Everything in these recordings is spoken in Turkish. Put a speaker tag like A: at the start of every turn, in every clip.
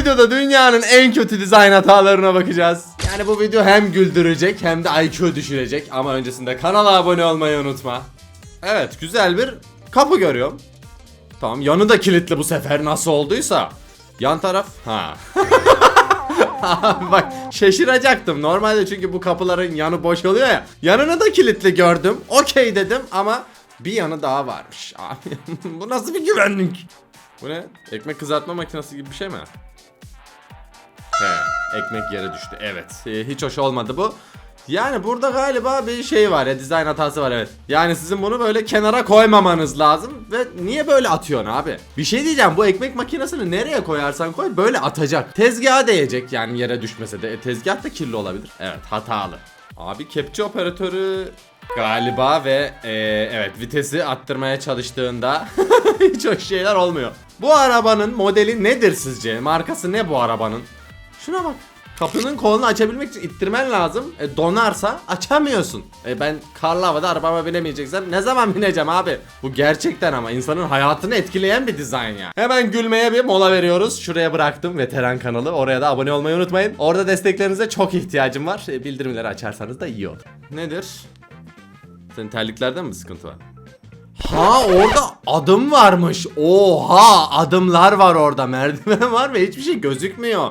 A: videoda dünyanın en kötü dizayn hatalarına bakacağız. Yani bu video hem güldürecek hem de IQ düşürecek ama öncesinde kanala abone olmayı unutma. Evet güzel bir kapı görüyorum. Tamam yanı da kilitli bu sefer nasıl olduysa. Yan taraf ha. Bak şaşıracaktım. Normalde çünkü bu kapıların yanı boş oluyor ya. Yanını da kilitli gördüm. Okey dedim ama bir yanı daha varmış. Bu nasıl bir güvenlik? Bu ne? Ekmek kızartma makinesi gibi bir şey mi? Ekmek yere düştü. Evet. Ee, hiç hoş olmadı bu. Yani burada galiba bir şey var ya dizayn hatası var evet. Yani sizin bunu böyle kenara koymamanız lazım ve niye böyle atıyorsun abi? Bir şey diyeceğim bu ekmek makinesini nereye koyarsan koy böyle atacak. Tezgaha değecek yani yere düşmese de. E, tezgah da kirli olabilir. Evet hatalı. Abi kepçe operatörü galiba ve e, evet vitesi attırmaya çalıştığında hiç hoş şeyler olmuyor. Bu arabanın modeli nedir sizce? Markası ne bu arabanın? Şuna bak. Kapının kolunu açabilmek için ittirmen lazım. E, donarsa açamıyorsun. E, ben karlı havada arabama binemeyeceksem ne zaman bineceğim abi? Bu gerçekten ama insanın hayatını etkileyen bir dizayn ya. Hemen gülmeye bir mola veriyoruz. Şuraya bıraktım veteran kanalı. Oraya da abone olmayı unutmayın. Orada desteklerinize çok ihtiyacım var. E, bildirimleri açarsanız da iyi olur. Nedir? Senin terliklerde mi sıkıntı var? Ha orada adım varmış. Oha adımlar var orada. Merdiven var ve hiçbir şey gözükmüyor.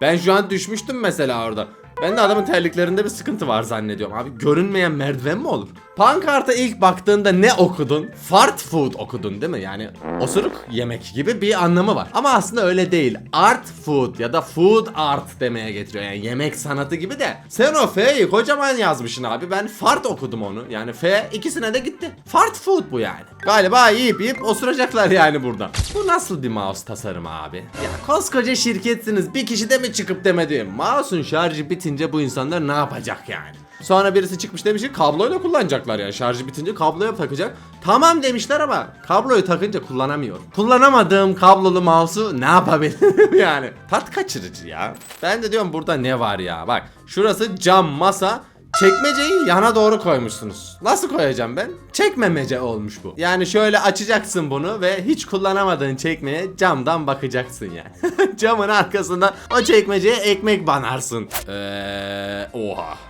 A: Ben şu an düşmüştüm mesela orada. Ben de adamın terliklerinde bir sıkıntı var zannediyorum. Abi görünmeyen merdiven mi olur? Pankarta ilk baktığında ne okudun? Fart food okudun değil mi? Yani osuruk yemek gibi bir anlamı var. Ama aslında öyle değil. Art food ya da food art demeye getiriyor. Yani yemek sanatı gibi de. Sen o F'yi kocaman yazmışsın abi. Ben fart okudum onu. Yani F ikisine de gitti. Fart food bu yani. Galiba yiyip yiyip osuracaklar yani burada. Bu nasıl bir mouse tasarımı abi? Ya koskoca şirketsiniz. Bir kişi de mi çıkıp demedi? Mouse'un şarjı bitince bu insanlar ne yapacak yani? Sonra birisi çıkmış demiş ki kabloyla kullanacaklar yani şarjı bitince kabloya takacak. Tamam demişler ama kabloyu takınca kullanamıyorum. Kullanamadığım kablolu mouse'u ne yapabilirim yani? Tat kaçırıcı ya. Ben de diyorum burada ne var ya? Bak şurası cam masa Çekmeceyi yana doğru koymuşsunuz. Nasıl koyacağım ben? Çekmemece olmuş bu. Yani şöyle açacaksın bunu ve hiç kullanamadığın çekmeye camdan bakacaksın yani. Camın arkasında o çekmeceye ekmek banarsın. Eee oha.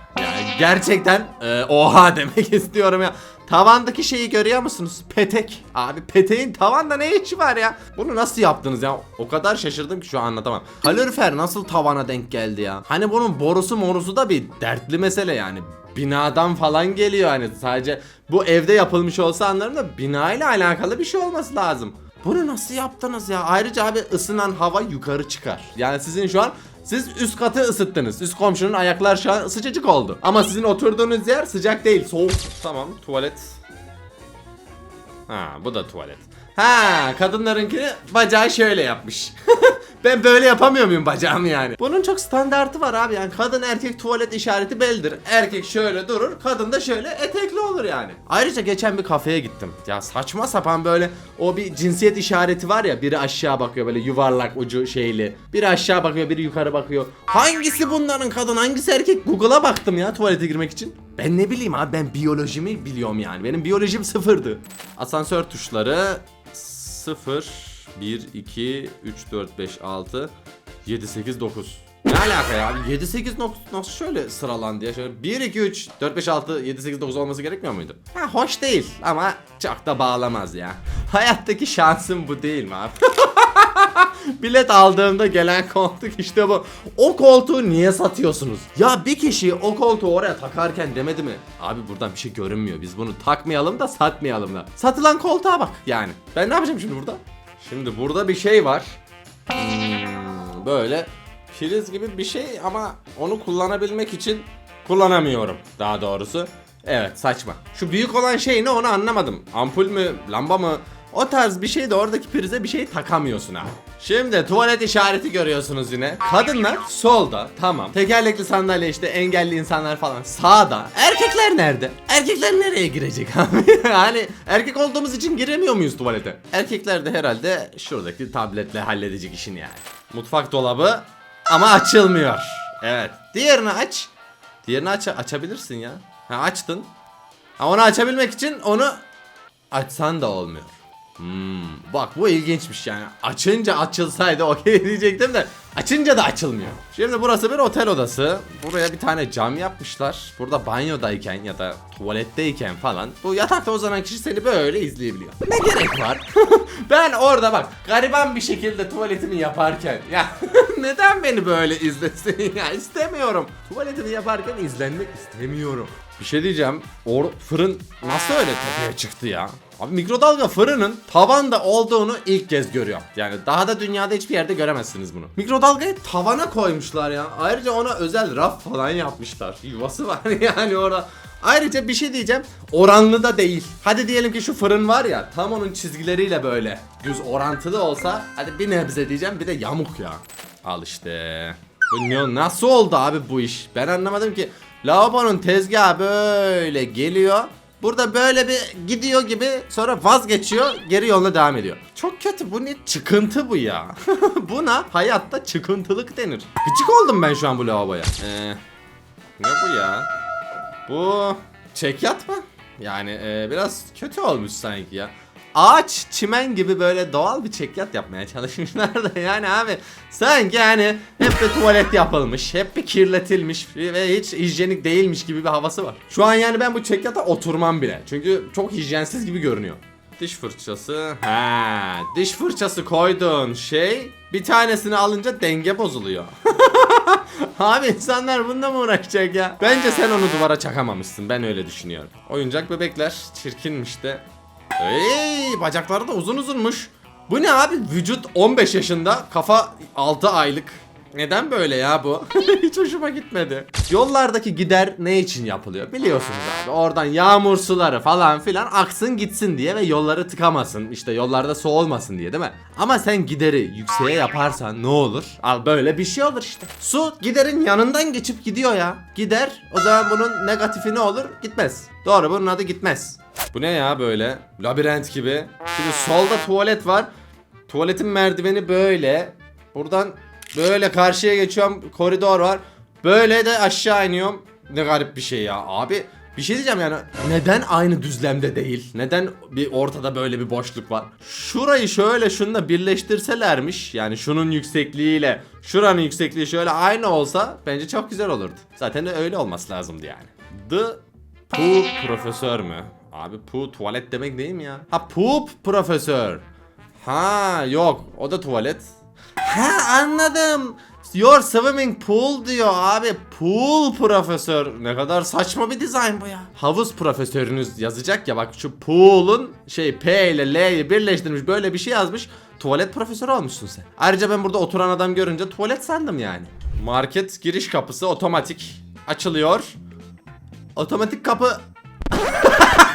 A: Gerçekten e, oha demek istiyorum ya. Tavandaki şeyi görüyor musunuz? Petek. Abi peteğin tavanda ne işi var ya? Bunu nasıl yaptınız ya? O kadar şaşırdım ki şu an anlatamam. Kalorifer nasıl tavana denk geldi ya? Hani bunun borusu morusu da bir dertli mesele yani. Binadan falan geliyor hani sadece bu evde yapılmış olsa anlarım da bina ile alakalı bir şey olması lazım. Bunu nasıl yaptınız ya? Ayrıca abi ısınan hava yukarı çıkar. Yani sizin şu an siz üst katı ısıttınız. Üst komşunun ayaklar şu an sıcacık oldu. Ama sizin oturduğunuz yer sıcak değil, soğuk. Tamam, tuvalet. Ha, bu da tuvalet. Ha, kadınlarınkini bacağı şöyle yapmış. ben böyle yapamıyor muyum bacağımı yani? Bunun çok standartı var abi yani kadın erkek tuvalet işareti bellidir. Erkek şöyle durur, kadın da şöyle etekli olur yani. Ayrıca geçen bir kafeye gittim. Ya saçma sapan böyle o bir cinsiyet işareti var ya biri aşağı bakıyor böyle yuvarlak ucu şeyli. Biri aşağı bakıyor, biri yukarı bakıyor. Hangisi bunların kadın, hangisi erkek? Google'a baktım ya tuvalete girmek için. Ben ne bileyim abi ben biyolojimi biliyorum yani. Benim biyolojim sıfırdı. Asansör tuşları 0 1 2 3 4 5 6 7 8 9. Ne alaka ya? 7 8 nasıl şöyle sıralandı ya? Şöyle 1 2 3 4 5 6 7 8 9 olması gerekmiyor muydu? Ha hoş değil ama çok da bağlamaz ya. Hayattaki şansım bu değil mi abi? Bilet aldığımda gelen koltuk işte bu. O koltuğu niye satıyorsunuz? Ya bir kişi o koltuğu oraya takarken demedi mi? Abi buradan bir şey görünmüyor. Biz bunu takmayalım da satmayalım da. Satılan koltuğa bak yani. Ben ne yapacağım şimdi burada? Şimdi burada bir şey var. Hmm, böyle priz gibi bir şey ama onu kullanabilmek için kullanamıyorum daha doğrusu. Evet saçma. Şu büyük olan şey ne onu anlamadım. Ampul mü, lamba mı? O tarz bir şey de oradaki prize bir şey takamıyorsun abi. Şimdi tuvalet işareti görüyorsunuz yine. Kadınlar solda tamam. Tekerlekli sandalye işte engelli insanlar falan sağda. Erkekler nerede? Erkekler nereye girecek abi? hani erkek olduğumuz için giremiyor muyuz tuvalete? Erkekler de herhalde şuradaki tabletle halledecek işini yani. Mutfak dolabı ama açılmıyor. Evet. Diğerini aç. Diğerini aç açabilirsin ya. Ha açtın. Ha onu açabilmek için onu açsan da olmuyor. Hmm, bak bu ilginçmiş yani. Açınca açılsaydı okey diyecektim de açınca da açılmıyor. Şimdi burası bir otel odası. Buraya bir tane cam yapmışlar. Burada banyodayken ya da tuvaletteyken falan bu yatakta uzanan kişi seni böyle izleyebiliyor. Ne gerek var? ben orada bak gariban bir şekilde tuvaletimi yaparken ya neden beni böyle izlesin ya istemiyorum. Tuvaletimi yaparken izlenmek istemiyorum. Bir şey diyeceğim. Or fırın nasıl öyle tepeye çıktı ya? Abi mikrodalga fırının tavanda olduğunu ilk kez görüyorum. Yani daha da dünyada hiçbir yerde göremezsiniz bunu. Mikrodalgayı tavana koymuşlar ya. Ayrıca ona özel raf falan yapmışlar. Yuvası var yani orada. Ayrıca bir şey diyeceğim. Oranlı da değil. Hadi diyelim ki şu fırın var ya tam onun çizgileriyle böyle düz orantılı olsa hadi bir nebze diyeceğim bir de yamuk ya. Al işte. Bu ne- nasıl oldu abi bu iş? Ben anlamadım ki. Lavabonun tezgahı böyle geliyor. Burada böyle bir gidiyor gibi sonra vazgeçiyor geri yoluna devam ediyor. Çok kötü bu ne çıkıntı bu ya. Buna hayatta çıkıntılık denir. Gıcık oldum ben şu an bu lavaboya. Ee, ne bu ya? Bu çekyat mı? Yani e, biraz kötü olmuş sanki ya. Ağaç, çimen gibi böyle doğal bir çekyat yapmaya çalışmışlar da yani abi sanki yani hep bir tuvalet yapılmış, hep bir kirletilmiş ve hiç hijyenik değilmiş gibi bir havası var. Şu an yani ben bu çekyata oturmam bile. Çünkü çok hijyensiz gibi görünüyor. Diş fırçası. Ha, diş fırçası koydun şey bir tanesini alınca denge bozuluyor. Abi insanlar bununla mı uğraşacak ya? Bence sen onu duvara çakamamışsın. Ben öyle düşünüyorum. Oyuncak bebekler çirkinmiş de. Ey bacakları da uzun uzunmuş. Bu ne abi? Vücut 15 yaşında, kafa 6 aylık. Neden böyle ya bu? Hiç hoşuma gitmedi. Yollardaki gider ne için yapılıyor? Biliyorsunuz abi. Oradan yağmur suları falan filan aksın gitsin diye ve yolları tıkamasın. İşte yollarda su olmasın diye değil mi? Ama sen gideri yükseğe yaparsan ne olur? Al böyle bir şey olur işte. Su giderin yanından geçip gidiyor ya. Gider o zaman bunun negatifi ne olur? Gitmez. Doğru bunun adı gitmez. Bu ne ya böyle? Labirent gibi. Şimdi solda tuvalet var. Tuvaletin merdiveni böyle. Buradan böyle karşıya geçiyorum. Koridor var. Böyle de aşağı iniyorum. Ne garip bir şey ya. Abi bir şey diyeceğim yani neden aynı düzlemde değil? Neden bir ortada böyle bir boşluk var? Şurayı şöyle şununla birleştirselermiş yani şunun yüksekliğiyle şuranın yüksekliği şöyle aynı olsa bence çok güzel olurdu. Zaten de öyle olması lazımdı yani. The Poop profesör mü? Abi poo tuvalet demek değil mi ya? Ha poop profesör. Ha yok o da tuvalet. Ha anladım. Your swimming pool diyor abi. Pool profesör. Ne kadar saçma bir dizayn bu ya. Havuz profesörünüz yazacak ya bak şu pool'un şey P ile L'yi birleştirmiş böyle bir şey yazmış. Tuvalet profesörü olmuşsun sen. Ayrıca ben burada oturan adam görünce tuvalet sandım yani. Market giriş kapısı otomatik açılıyor. Otomatik kapı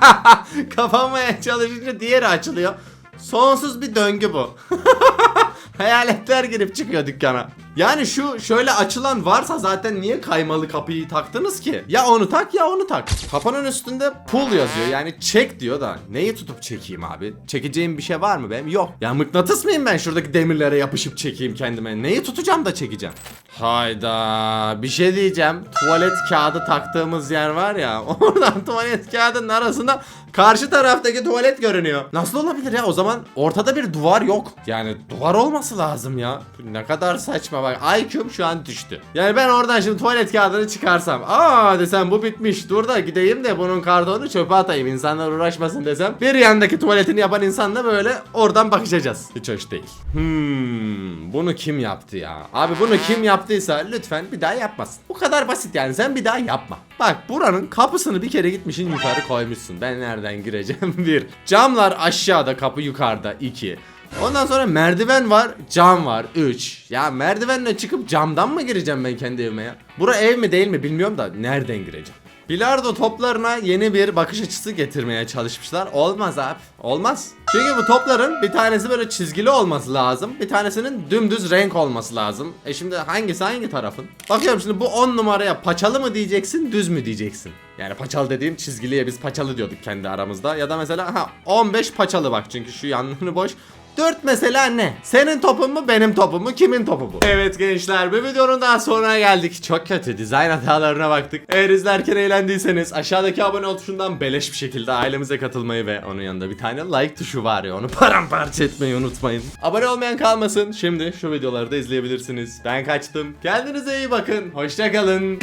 A: Kapanmaya çalışınca diğeri açılıyor. Sonsuz bir döngü bu. Hayaletler girip çıkıyor dükkana. Yani şu şöyle açılan varsa zaten niye kaymalı kapıyı taktınız ki? Ya onu tak ya onu tak. Kapının üstünde pull yazıyor yani çek diyor da neyi tutup çekeyim abi? Çekeceğim bir şey var mı benim? Yok. Ya mıknatıs mıyım ben şuradaki demirlere yapışıp çekeyim kendime? Neyi tutacağım da çekeceğim? Hayda bir şey diyeceğim. Tuvalet kağıdı taktığımız yer var ya oradan tuvalet kağıdının arasında karşı taraftaki tuvalet görünüyor. Nasıl olabilir ya o zaman ortada bir duvar yok. Yani duvar olması lazım ya. Ne kadar saçma bak IQ'm şu an düştü. Yani ben oradan şimdi tuvalet kağıdını çıkarsam aa desem bu bitmiş dur da gideyim de bunun kartonu çöpe atayım insanlar uğraşmasın desem bir yandaki tuvaletini yapan insanla böyle oradan bakışacağız. Hiç hoş değil. Hmm, bunu kim yaptı ya? Abi bunu kim yaptıysa lütfen bir daha yapmasın. Bu kadar basit yani sen bir daha yapma. Bak buranın kapısını bir kere gitmişsin yukarı koymuşsun. Ben nereden gireceğim? bir. Camlar aşağıda kapı yukarıda. iki. Ondan sonra merdiven var, cam var. 3. Ya merdivenle çıkıp camdan mı gireceğim ben kendi evime ya? Bura ev mi değil mi bilmiyorum da nereden gireceğim? Bilardo toplarına yeni bir bakış açısı getirmeye çalışmışlar. Olmaz abi. Olmaz. Çünkü bu topların bir tanesi böyle çizgili olması lazım. Bir tanesinin dümdüz renk olması lazım. E şimdi hangisi hangi tarafın? Bakıyorum şimdi bu 10 numaraya paçalı mı diyeceksin, düz mü diyeceksin? Yani paçalı dediğim çizgiliye biz paçalı diyorduk kendi aramızda. Ya da mesela ha 15 paçalı bak çünkü şu yanlarını boş. 4 mesela ne? Senin topun mu benim topum mu kimin topu bu? Evet gençler bir videonun daha sonuna geldik. Çok kötü dizayn hatalarına baktık. Eğer izlerken eğlendiyseniz aşağıdaki abone ol tuşundan beleş bir şekilde ailemize katılmayı ve onun yanında bir tane like tuşu var ya onu paramparça etmeyi unutmayın. Abone olmayan kalmasın. Şimdi şu videoları da izleyebilirsiniz. Ben kaçtım. Kendinize iyi bakın. Hoşçakalın.